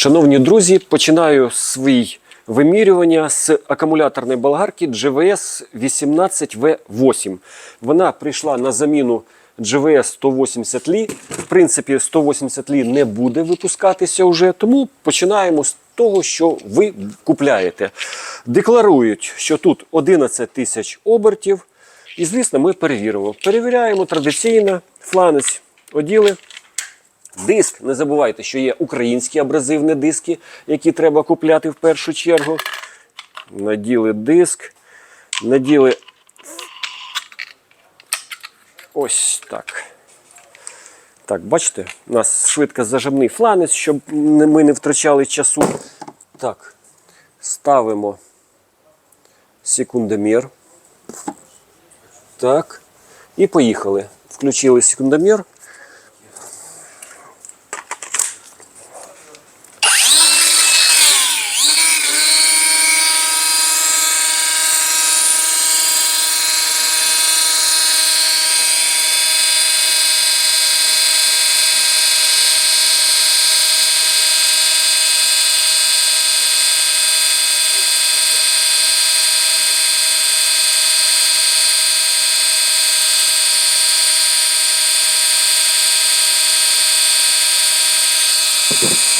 Шановні друзі, починаю свій вимірювання з акумуляторної болгарки GVS 18V8. Вона прийшла на заміну GVS 180 Li. В принципі, 180 Li не буде випускатися вже, тому починаємо з того, що ви купляєте. Декларують, що тут 11 тисяч обертів. І, звісно, ми перевіримо. Перевіряємо традиційно фланець оділи. Диск, не забувайте, що є українські абразивні диски, які треба купляти в першу чергу. Наділи диск. Наділи ось так. Так, бачите, у нас швидко зажимний фланець, щоб ми не втрачали часу. Так, ставимо секундомір. Так. І поїхали. Включили секундомір. – you.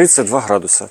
32 градуса.